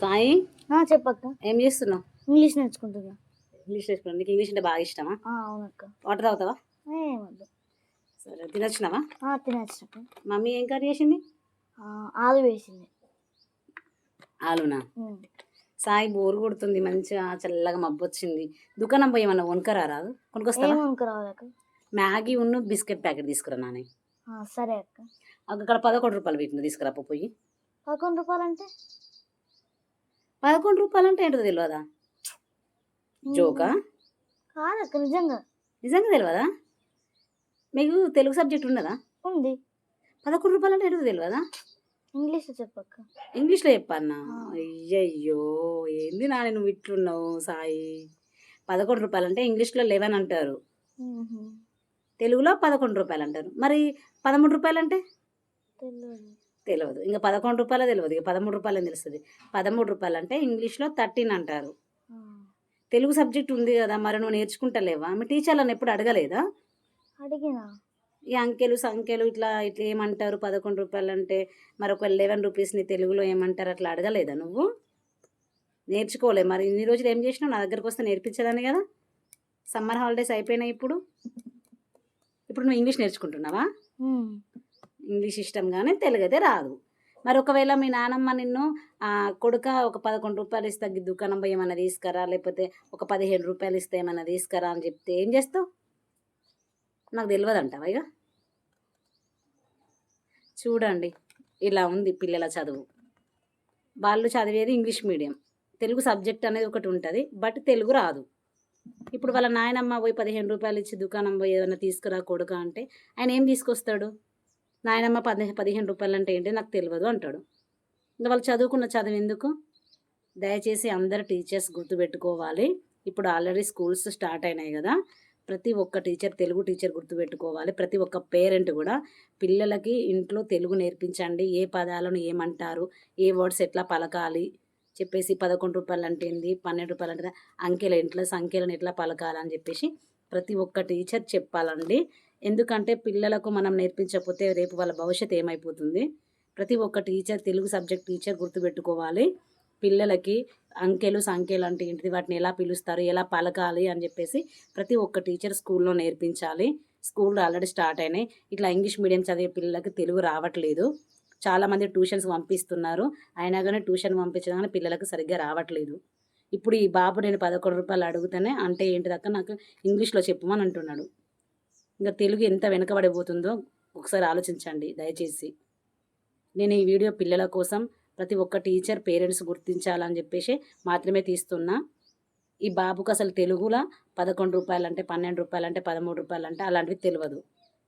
సాయి? చెప్పక్క. ఏం చేస్తున్నావు? ఇంగ్లీష్ నేర్చుకుంటున్నా. ఇంగ్లీష్ నేర్చుకున్నావు? నీకు ఇంగ్లీష్ అంటే బాగా ఇష్టమా? అవునక్క. వాటర్ తాగుతావా? ఏమద్దు సరే తినొచ్చినావా? తినచ్చు మమ్మీ ఏం కర్రీ చేసింది? ఆలు వేసింది. ఆలునా. సాయి బోరు కొడుతుంది మంచిగా చల్లగా మబ్బు వచ్చింది దుకాణం పోయి ఏమన్నా కొనుక్కరా రాదు కొనుక్కొస్తావా? మ్యాగీ ఉన్న బిస్కెట్ ప్యాకెట్ తీసుకురా నాని. సరే అక్క. అక్కడ పదకొండు రూపాయలు పెట్టిన తీసుకురా పోయి. పదకొండు రూపాయలు అంటే పదకొండు రూపాయలు అంటే ఏంటో తెలియదా జోకా? నిజంగా. నిజంగా తెలియదా మీకు తెలుగు సబ్జెక్ట్ ఉన్నదా? ఉంది. పదకొండు రూపాయలు అంటే ఏంటో తెలియదా ఇంగ్లీష్లో చెప్పక్క. ఇంగ్లీష్లో చెప్పన్నా. అయ్యయ్యో ఏంది నాని నువ్వు ఇట్లున్నావు సాయి? పదకొండు రూపాయలు అంటే ఇంగ్లీష్లో లెవెన్ అంటారు. తెలుగులో పదకొండు రూపాయలు అంటారు మరి పదమూడు రూపాయలు అంటే తెలియదు ఇంకా పదకొండు రూపాయలు తెలియదు ఇక పదమూడు రూపాయలు అని తెలుస్తుంది. పదమూడు రూపాయలు అంటే ఇంగ్లీష్లో థర్టీన్ అంటారు. తెలుగు సబ్జెక్ట్ ఉంది కదా మరి నువ్వు నేర్చుకుంటలేవా? మీ టీచర్లను ఎప్పుడు అడగలేదా? అడిగినా? ఈ అంకెలు సంఖ్యలు ఇట్లా ఇట్లా ఏమంటారు? పదకొండు రూపాయలు అంటే మరి ఒక లెవెన్ రూపీస్ని తెలుగులో ఏమంటారు? అట్లా అడగలేదా నువ్వు? నేర్చుకోలే. మరి ఇన్ని రోజులు ఏం చేసినావు? నా దగ్గరకు వస్తే నేర్పించేదాన్ని కదా. సమ్మర్ హాలిడేస్ అయిపోయినాయి ఇప్పుడు. ఇప్పుడు నువ్వు ఇంగ్లీష్ నేర్చుకుంటున్నావా. ఇంగ్లీష్ ఇష్టం కానీ తెలుగు అయితే రాదు. మరి ఒకవేళ మీ నానమ్మ నిన్ను కొడుక ఒక పదకొండు రూపాయలు ఇస్తా ఈ దుకాణం పోయి ఏమైనా తీసుకురా లేకపోతే ఒక పదిహేను రూపాయలు ఇస్తే ఏమైనా తీసుకురా అని చెప్తే ఏం చేస్తావు? నాకు తెలియదు అంటావా ఇక చూడండి ఇలా ఉంది పిల్లల చదువు. వాళ్ళు చదివేది ఇంగ్లీష్ మీడియం. తెలుగు సబ్జెక్ట్ అనేది ఒకటి ఉంటుంది బట్ తెలుగు రాదు. ఇప్పుడు వాళ్ళ నాయనమ్మ పోయి పదిహేను రూపాయలు ఇచ్చి దుకాణం పోయి ఏదైనా తీసుకురా కొడుక అంటే ఆయన ఏం తీసుకొస్తాడు? నాయనమ్మ పది పదిహేను రూపాయలు అంటే ఏంటి? నాకు తెలియదు అంటాడు. ఇంకా వాళ్ళు చదువుకున్న చదువు ఎందుకు? దయచేసి అందరు టీచర్స్ గుర్తుపెట్టుకోవాలి. ఇప్పుడు ఆల్రెడీ స్కూల్స్ స్టార్ట్ అయినాయి కదా. ప్రతి ఒక్క టీచర్ తెలుగు టీచర్ గుర్తుపెట్టుకోవాలి. ప్రతి ఒక్క పేరెంట్ కూడా పిల్లలకి ఇంట్లో తెలుగు నేర్పించండి. ఏ పదాలను ఏమంటారు? ఏ వర్డ్స్ ఎట్లా పలకాలి? చెప్పేసి పదకొండు రూపాయలు అంటే ఏంది? పన్నెండు రూపాయలు అంటే అంకెల ఇంట్లో సంఖ్యలను ఎట్లా పలకాలని చెప్పేసి ప్రతి ఒక్క టీచర్ చెప్పాలండి. ఎందుకంటే పిల్లలకు మనం నేర్పించకపోతే రేపు వాళ్ళ భవిష్యత్ ఏమైపోతుంది. ప్రతి ఒక్క టీచర్ తెలుగు సబ్జెక్ట్ టీచర్ గుర్తుపెట్టుకోవాలి. పిల్లలకి అంకెలు సంఖ్యలు అంటే ఏంటిది? వాటిని ఎలా పిలుస్తారు? ఎలా పలకాలి? అని చెప్పేసి ప్రతి ఒక్క టీచర్ స్కూల్లో నేర్పించాలి. స్కూల్ ఆల్రెడీ స్టార్ట్ అయినాయి. ఇట్లా ఇంగ్లీష్ మీడియం చదివే పిల్లలకి తెలుగు రావట్లేదు. చాలామంది ట్యూషన్స్ పంపిస్తున్నారు. అయినా కానీ ట్యూషన్ పంపించడం కానీ పిల్లలకు సరిగ్గా రావట్లేదు. ఇప్పుడు ఈ బాబు నేను పదకొండు రూపాయలు అడుగుతానే అంటే ఏంటి దక్క నాకు ఇంగ్లీష్లో చెప్పమని అంటున్నాడు ఇంకా తెలుగు ఎంత వెనకబడిపోతుందో ఒకసారి ఆలోచించండి దయచేసి. నేను ఈ వీడియో పిల్లల కోసం ప్రతి ఒక్క టీచర్ పేరెంట్స్ గుర్తించాలని చెప్పేసి మాత్రమే తీస్తున్నా. ఈ బాబుకు అసలు తెలుగులో పదకొండు రూపాయలు అంటే పన్నెండు రూపాయలు అంటే పదమూడు రూపాయలు అంటే అలాంటివి తెలియదు.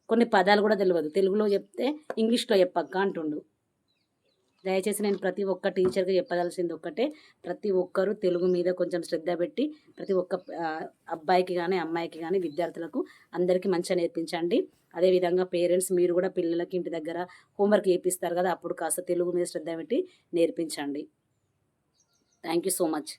కొన్ని పదాలు కూడా తెలియదు. తెలుగులో చెప్తే ఇంగ్లీష్లో చెప్పక్క అంటుండు. దయచేసి నేను ప్రతి ఒక్క టీచర్గా చెప్పదలసింది ఒక్కటే. ప్రతి ఒక్కరూ తెలుగు మీద కొంచెం శ్రద్ధ పెట్టి ప్రతి ఒక్క అబ్బాయికి కానీ అమ్మాయికి కానీ విద్యార్థులకు అందరికీ మంచిగా నేర్పించండి. అదేవిధంగా పేరెంట్స్ మీరు కూడా పిల్లలకి ఇంటి దగ్గర హోంవర్క్ చేపిస్తారు కదా అప్పుడు కాస్త తెలుగు మీద శ్రద్ధ పెట్టి నేర్పించండి. Thank you so much.